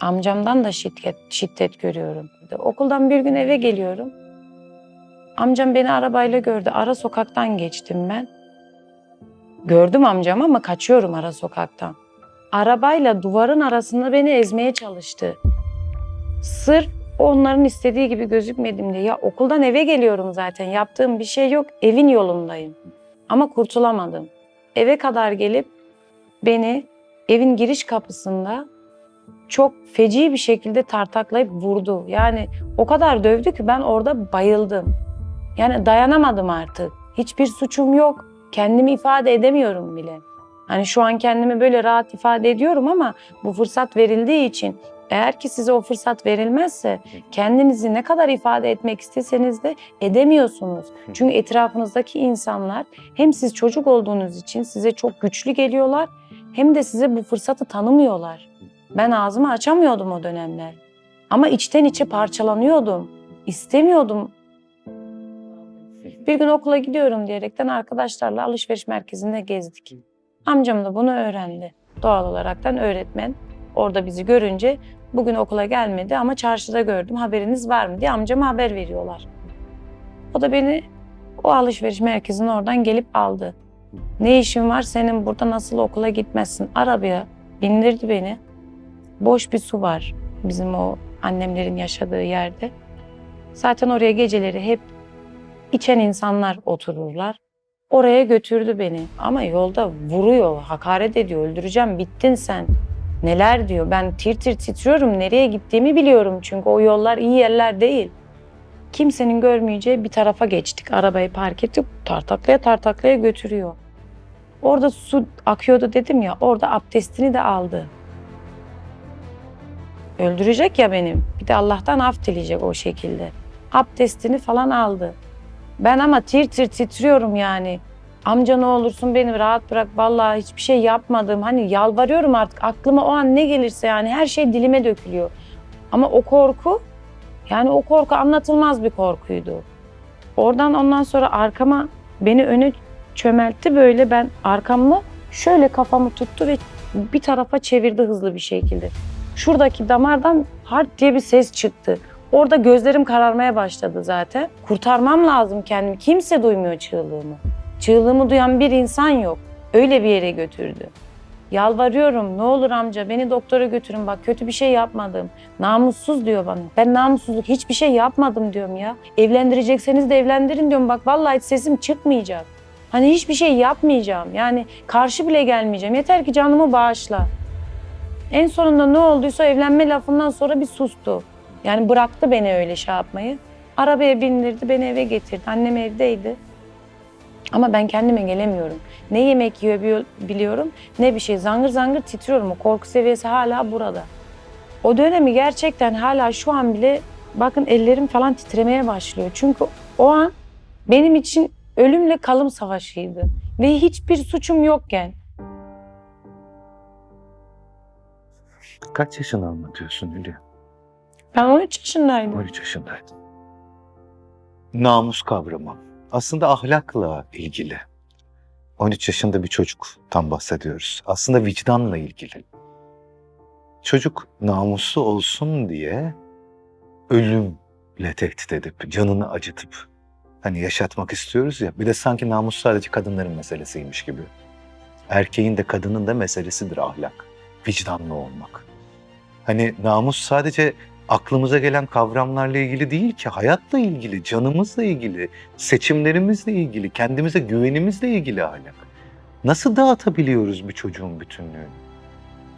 Amcamdan da şiddet, şiddet görüyorum. Okuldan bir gün eve geliyorum. Amcam beni arabayla gördü. Ara sokaktan geçtim ben. Gördüm amcamı ama kaçıyorum ara sokaktan. Arabayla duvarın arasında beni ezmeye çalıştı. Sırf onların istediği gibi gözükmedim diye. Ya okuldan eve geliyorum zaten. Yaptığım bir şey yok. Evin yolundayım. Ama kurtulamadım. Eve kadar gelip beni evin giriş kapısında çok feci bir şekilde tartaklayıp vurdu. Yani o kadar dövdü ki ben orada bayıldım. Yani dayanamadım artık. Hiçbir suçum yok. Kendimi ifade edemiyorum bile. Hani şu an kendimi böyle rahat ifade ediyorum ama bu fırsat verildiği için eğer ki size o fırsat verilmezse kendinizi ne kadar ifade etmek isteseniz de edemiyorsunuz. Çünkü etrafınızdaki insanlar hem siz çocuk olduğunuz için size çok güçlü geliyorlar hem de size bu fırsatı tanımıyorlar. Ben ağzımı açamıyordum o dönemler. Ama içten içe parçalanıyordum. İstemiyordum. Bir gün okula gidiyorum diyerekten arkadaşlarla alışveriş merkezinde gezdik. Amcam da bunu öğrendi. Doğal olaraktan öğretmen orada bizi görünce bugün okula gelmedi ama çarşıda gördüm haberiniz var mı diye amcama haber veriyorlar. O da beni o alışveriş merkezinin oradan gelip aldı. Ne işin var senin burada nasıl okula gitmezsin? Arabaya bindirdi beni. Boş bir su var bizim o annemlerin yaşadığı yerde. Zaten oraya geceleri hep içen insanlar otururlar. Oraya götürdü beni ama yolda vuruyor, hakaret ediyor, öldüreceğim, bittin sen. Neler diyor, ben tir tir titriyorum, nereye gittiğimi biliyorum çünkü o yollar iyi yerler değil. Kimsenin görmeyeceği bir tarafa geçtik, arabayı park ettik, tartaklaya tartaklaya götürüyor. Orada su akıyordu dedim ya, orada abdestini de aldı. Öldürecek ya benim, bir de Allah'tan af dileyecek o şekilde. Abdestini falan aldı. Ben ama tir tir titriyorum yani. Amca ne olursun beni rahat bırak. Vallahi hiçbir şey yapmadım. Hani yalvarıyorum artık. Aklıma o an ne gelirse yani her şey dilime dökülüyor. Ama o korku yani o korku anlatılmaz bir korkuydu. Oradan ondan sonra arkama beni öne çömeltti böyle ben arkamla şöyle kafamı tuttu ve bir tarafa çevirdi hızlı bir şekilde. Şuradaki damardan hart diye bir ses çıktı. Orada gözlerim kararmaya başladı zaten. Kurtarmam lazım kendimi. Kimse duymuyor çığlığımı. Çığlığımı duyan bir insan yok. Öyle bir yere götürdü. Yalvarıyorum ne olur amca beni doktora götürün bak kötü bir şey yapmadım. Namussuz diyor bana. Ben namussuzluk hiçbir şey yapmadım diyorum ya. Evlendirecekseniz de evlendirin diyorum. Bak vallahi sesim çıkmayacak. Hani hiçbir şey yapmayacağım. Yani karşı bile gelmeyeceğim. Yeter ki canımı bağışla. En sonunda ne olduysa evlenme lafından sonra bir sustu. Yani bıraktı beni öyle şey yapmayı. Arabaya bindirdi, beni eve getirdi. Annem evdeydi. Ama ben kendime gelemiyorum. Ne yemek yiyor bi- biliyorum, ne bir şey. Zangır zangır titriyorum. O korku seviyesi hala burada. O dönemi gerçekten hala şu an bile bakın ellerim falan titremeye başlıyor. Çünkü o an benim için ölümle kalım savaşıydı. Ve hiçbir suçum yokken. Kaç yaşını anlatıyorsun Hülya? Ben 13 yaşındaydım. 13 yaşındaydın. Namus kavramı aslında ahlakla ilgili. 13 yaşında bir çocuktan bahsediyoruz. Aslında vicdanla ilgili. Çocuk namuslu olsun diye ölümle tehdit edip, canını acıtıp hani yaşatmak istiyoruz ya. Bir de sanki namus sadece kadınların meselesiymiş gibi. Erkeğin de kadının da meselesidir ahlak. Vicdanlı olmak. Hani namus sadece aklımıza gelen kavramlarla ilgili değil ki hayatla ilgili, canımızla ilgili, seçimlerimizle ilgili, kendimize güvenimizle ilgili ahlak. Nasıl dağıtabiliyoruz bir çocuğun bütünlüğünü?